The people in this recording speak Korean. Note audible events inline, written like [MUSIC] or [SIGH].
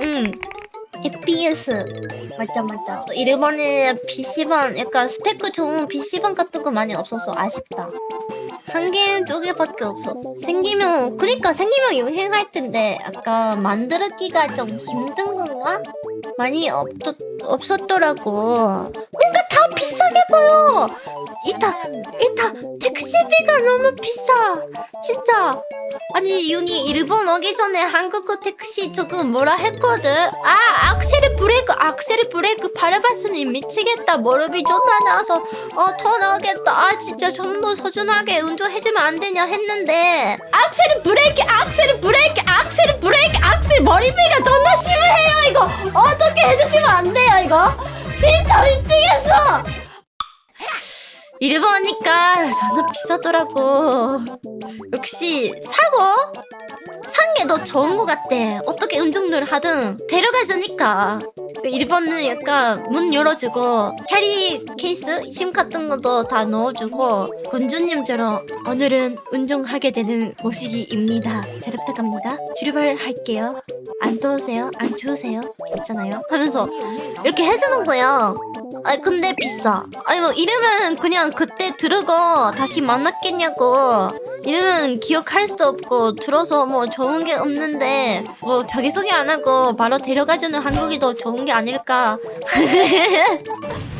응. FPS. 맞아, 맞아. 일본에 PC방, 약간 스펙 좋은 PC방 같은 거 많이 없어서 아쉽다. 한 개, 두 개밖에 없어. 생기면, 그니까 생기면 유행할 텐데, 약간 만들기가 좀 힘든 건가? 많이 없, 없었더라고. 뭔가 다 비싸게 보여! 일단, 택시비가 너무 비싸! 진짜! 아니 윤이 일본 오기 전에 한국어 택시 조금 뭐라 했거든. 아 악셀을 브레이크 악셀을 브레이크 밟아봤으니 미치겠다. 무릎이 존나 나와서 어더 나오겠다. 아 진짜 좀 더 소중하게 운전해주면 안 되냐 했는데. 악셀을 브레이크 악셀을 브레이크 악셀을 브레이크 악셀 머리비가 존나 심해요 이거. 어떻게 해주시면 안 돼요 이거? 진짜 미치겠어 일본이니까 존나 비싸더라고 역시 사고 산 게 더 좋은 것 같대. 어떻게 운전을 하든 데려가 주니까. 그 일본은 약간 문 열어주고 캐리 케이스 심 같은 것도 다 넣어주고 군주님처럼 오늘은 운전하게 되는 모시기입니다. 잘 부탁합니다. 출발할게요. 안 더우세요? 안 추우세요? 괜찮아요? 하면서 이렇게 해주는 거야. 아니 근데 비싸. 아니 뭐 이러면 그냥 그때 들으고 다시 만났겠냐고. 이러면 기억할 수도 없고 들어서 뭐 좋은 게 없는데 뭐 자기 소개 안 하고 바로 데려가주는 한국이 더 좋은 게 아닐까 [LAUGHS]